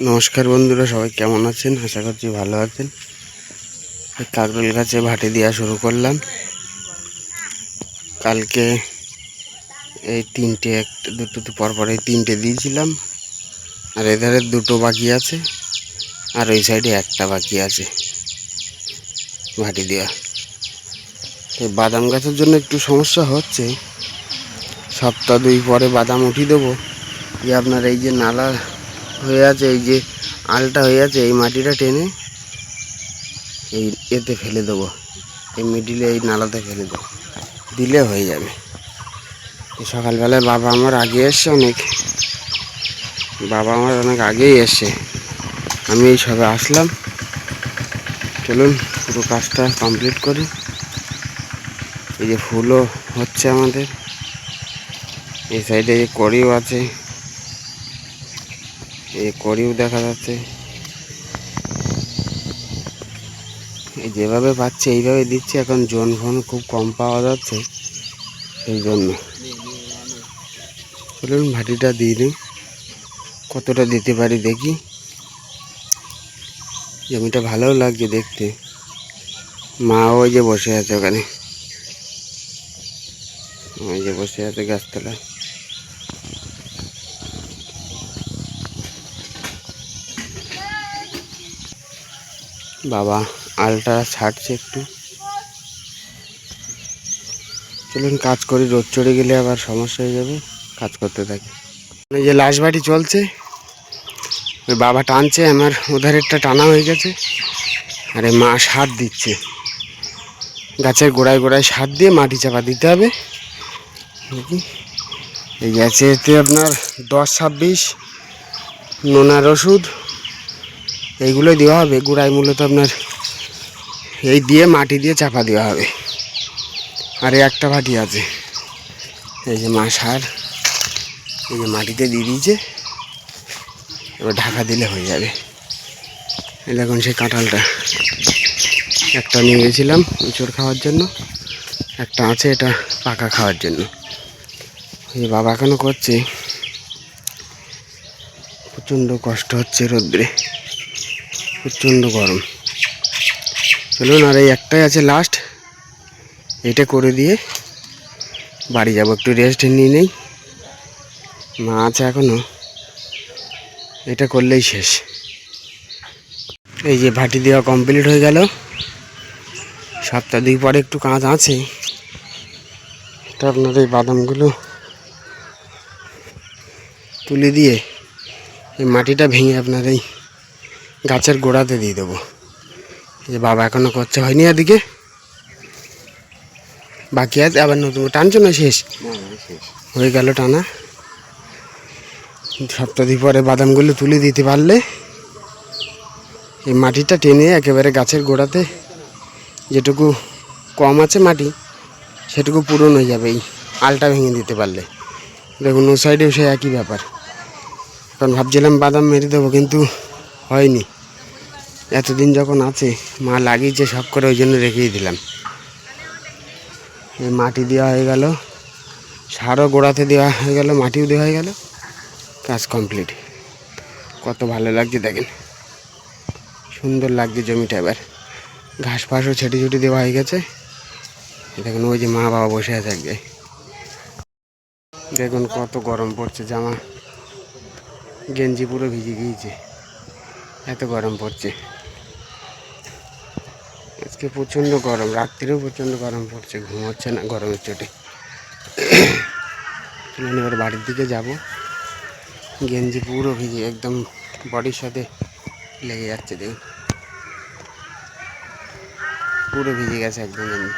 নমস্কার বন্ধুরা, সবাই কেমন আছেন? আশা করছি ভালো আছেন। এই কাকরোল গাছে ভাটি দেওয়া শুরু করলাম। কালকে এই তিনটে একটা দুটো তো পরপর এই তিনটে দিয়েছিলাম। আর এধারে দুটো বাকি আছে, আর ওই সাইডে একটা বাকি আছে ভাটি দেওয়া। তো বাদাম গাছের জন্য একটু সমস্যা হচ্ছে। সপ্তাহ দুই পরে বাদাম উঠিয়ে দেবো। যে আপনার এই যে নালা হয়ে আছে, এই যে আলটা হয়ে আছে, এই মাটিটা টেনে এই এতে ফেলে দেবো। এই মিডিলে এই নালাতে ফেলে দেবো। দিলে হয়ে যাবে। সকালবেলায় বাবা আমার আগে এসছে অনেক। বাবা আমার অনেক আগেই এসছে। আমি এই সবে আসলাম। চলুন পুরো কাজটা কমপ্লিট করি। এই যে ফুলও হচ্ছে আমাদের। এই সাইডে যে কড়িও আছে। এই কড়িও দেখা যাচ্ছে। যেভাবে পাচ্ছে, এইভাবে দিচ্ছে, এখন জন ফোন খুব কম পাওয়া যাচ্ছে, সেই জন্য। চলুন ভাটিটা দিই। কতটা দিতে পারি দেখি। জমিটা ভালোও লাগছে দেখতে। মা ওই যে বসে আছে ওখানে। ওই যে বসে আছে গাছতলায়। বাবা, আলটা ছাড়ছে একটু। চলুন, কাজ করি, রোদ চড়ে গেলে আবার সমস্যা হয়ে যাবে, কাজ করতে থাকি। এই যে লাশ বাড়ি চলছে বাবা টানছে, আমার ওধারেরটা টানা হয়ে গেছে। আরে মা সার দিচ্ছে। গাছের গোড়ায় গোড়ায় সার দিয়ে মাটি চাপা দিতে হবে। এই গেছে এতে আপনার দশ ছাব্বিশ, নোনার ওষুধ এইগুলোই দেওয়া হবে। গোড়ায় মূলত আপনার এই দিয়ে মাটি দিয়ে চাপা দেওয়া হবে। আর একটা ভাটি আছে। এই যে মা সার, এই যে মাটিতে দিয়ে দিয়েছে। এবার ঢাকা দিলে হয়ে যাবে। এই দেখুন সেই কাঁঠালটা। একটা নিয়ে গেছিলাম ইঁচড় খাওয়ার জন্য, একটা আছে এটা পাকা খাওয়ার জন্য। এই বাবা এখনও করছে? প্রচণ্ড কষ্ট হচ্ছে রোদ্রে। প্রচণ্ড গরম। চলুন, আর এই একটাই আছে লাস্ট এটা করে দিয়ে বাড়ি যাব, একটু রেস্ট নিয়ে নেই। আছে এখনও। এটা করলেই শেষ। এই যে ভাটি দেওয়া কমপ্লিট হয়ে গেল। সপ্তাহ দুই পরে একটু কাজ আছে। এটা আপনার এই বাদামগুলো তুলে দিয়ে এই মাটিটা ভেঙে আপনার এই গাছের গোড়াতে দিয়ে দেবো। যে বাবা এখনও করছে হয়নি এদিকে। বাকি আছে আবার নতুন টানছো না শেষ? হয়ে গেল টানা। সপ্তাহ পরে বাদামগুলো তুলে দিতে পারলে এই মাটিটা টেনে একেবারে গাছের গোড়াতে যেটুকু কম আছে মাটি সেটুকু পূরণ হয়ে যাবে এই আলটা ভেঙে দিতে পারলে। দেখুন ও সাইডেও সে একই ব্যাপার। কারণ ভাবছিলাম বাদাম মেরে দেবো কিন্তু হয়নি। এতদিন যখন আছে, মা লাগিয়েছে সব করে, ওই জন্য রেখেই দিলাম। এই মাটি দেওয়া হয়ে গেল, সারও গোড়াতে দেওয়া হয়ে গেল, মাটিও দেওয়া হয়ে গেল, কাজ কমপ্লিট কত ভালো লাগছে দেখেন। সুন্দর লাগছে জমিটা এবার। ঘাস ফাঁসও ছেটে ছুটি দেওয়া হয়ে গেছে। দেখুন, ওই যে মা বাবা বসে আছে এক দেখুন, কত গরম পড়ছে, জামা। গেঞ্জি পুরো ভিজে গিয়েছে। এত গরম পড়ছে। আজকে প্রচণ্ড গরম রাত্রিরেও প্রচণ্ড গরম পড়ছে, ঘুম হচ্ছে না, গরমের চোটে। চলুন এবার বাড়ির দিকে যাব। গেঞ্জি পুরো ভিজে, একদম বডির সাথে লেগে যাচ্ছে, দেখুন। পুরো ভিজে গেছে একদম গেঞ্জি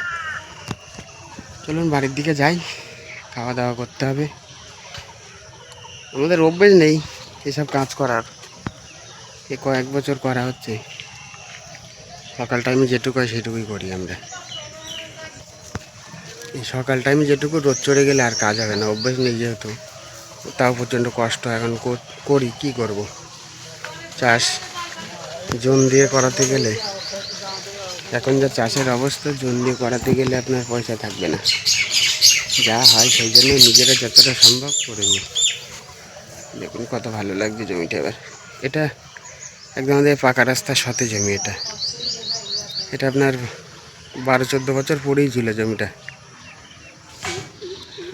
চলুন বাড়ির দিকে যাই, খাওয়া দাওয়া করতে হবে। আমাদের অভ্যেস নেই এসব কাজ করার। এ কয়েক বছর করা হচ্ছে। সকাল টাইমে যেটুকু হয় সেটুকুই করি আমরা। সকাল টাইমে যেটুকু রোদ চড়ে গেলে আর কাজ হবে না, অভ্যেস নেই যেহেতু। তাও প্রচণ্ড কষ্ট এখন করি কি করব? চাষ জোন দিয়ে করাতে গেলে, এখন যা চাষের অবস্থা, জোন দিয়ে করাতে গেলে আপনার পয়সা থাকবে না। যা হয় সেই জন্য নিজেরা যতটা সম্ভব করে নিই দেখুন কত ভালো লাগছে জমিটা এবার। এটা একদম আমাদের পাকা রাস্তার সাথে জমি এটা। এটা আপনার বারো, চোদ্দ বছর পরেই ছিল জমিটা।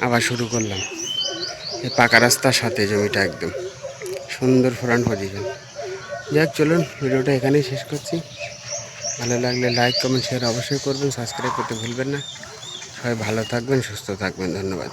আবার শুরু করলাম। এই পাকা রাস্তার সাথে জমিটা একদম। সুন্দর ফ্রন্ট পজিশন যাক, চলুন, ভিডিওটা এখানেই শেষ করছি। ভালো লাগলে লাইক কমেন্ট শেয়ার অবশ্যই করবেন সাবস্ক্রাইব করতে ভুলবেন না। সবাই ভালো থাকবেন, সুস্থ থাকবেন, ধন্যবাদ।